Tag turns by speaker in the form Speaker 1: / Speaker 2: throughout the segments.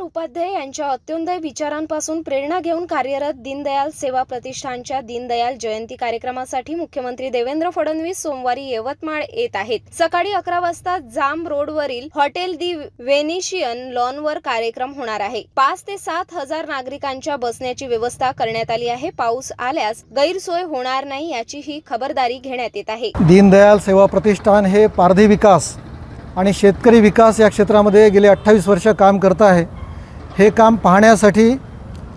Speaker 1: दीनदयाल उपाध्याय यांच्या अत्योदय विचारांपासून प्रेरणा घेऊन कार्यरत दीनदयाल सेवा प्रतिष्ठानच्या दीनदयाल जयंती कार्यक्रमासाठी मुख्यमंत्री देवेंद्र फडणवीस सोमवारी यवतमाळ येत आहेत. सकाळी अकरा वाजता जाम रोडवरील हॉटेल दी वेनिशियन लॉनवर कार्यक्रम होणार आहे. पाच ते सात हजार नागरिकांच्या बसण्याची व्यवस्था करण्यात आली आहे. पाऊस आल्यास गैरसोय होणार नाही याचीही खबरदारी घेण्यात येत आहे.
Speaker 2: दीनदयाल सेवा प्रतिष्ठान हे पारधी विकास आणि शेतकरी विकास या क्षेत्रामध्ये गेले अठ्ठावीस वर्ष काम करत आहे. हे काम पाहण्यासाठी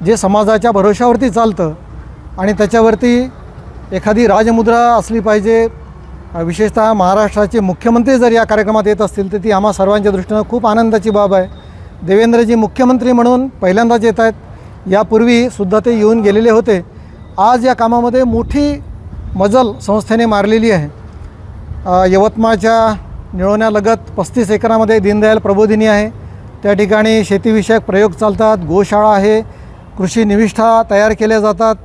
Speaker 2: जे समाजाच्या भरोशावरती चालतं आणि त्याच्यावरती एखादी राजमुद्रा असली पाहिजे विशेषतः महाराष्ट्राचे मुख्यमंत्री जर या कार्यक्रमात येत असतील तर ती आम्हा सर्वांच्या दृष्टीनं खूप आनंदाची बाब आहे. देवेंद्रजी मुख्यमंत्री म्हणून पहिल्यांदाच येत आहेत. यापूर्वीसुद्धा ते येऊन गेलेले होते. आज या कामामध्ये मोठी मजल संस्थेने मारलेली आहे. यवतमाळच्या निळवण्यालगत पस्तीस एकरामध्ये दीनदयाल प्रबोधिनी आहे. त्या ठिकाणी शेतीविषयक प्रयोग चालतात गोशाळा आहे कृषी निविष्ठा तयार केल्या जातात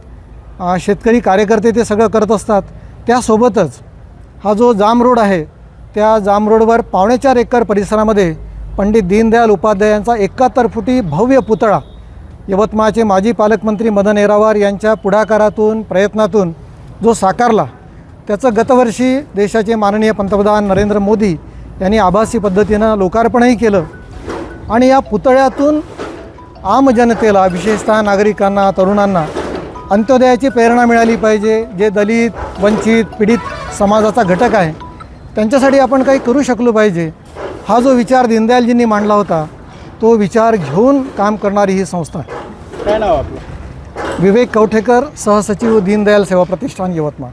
Speaker 2: शेतकरी कार्यकर्ते ते सगळं करत असतात. त्यासोबतच हा जो जाम रोड आहे त्या जाम रोडवर पावणेचार एकर परिसरामध्ये पंडित दीनदयाल उपाध्याय यांचा एकाहत्तर फुटी भव्य पुतळा यवतमाळचे माजी पालकमंत्री मदन येरावार यांच्या पुढाकारातून प्रयत्नातून जो साकारला त्याचं गतवर्षी देशाचे माननीय पंतप्रधान नरेंद्र मोदी यांनी आभासी पद्धतीनं लोकार्पणही केलं. आणि या पुतळ्यातून आम जनतेला विशेषतः नागरिकांना तरुणांना अंत्योदयाची प्रेरणा मिळाली पाहिजे जे दलित वंचित पीडित समाजाचा घटक आहे. त्यांच्यासाठी आपण काही करू शकलो पाहिजे. हा जो विचार दीनदयालजींनी मांडला होता तो विचार घेऊन काम करणारी ही संस्था आहे.
Speaker 3: काय नाव आपलं?
Speaker 2: विवेक कवठेकर सहसचिव दीनदयाल सेवा प्रतिष्ठान यवतमाळ.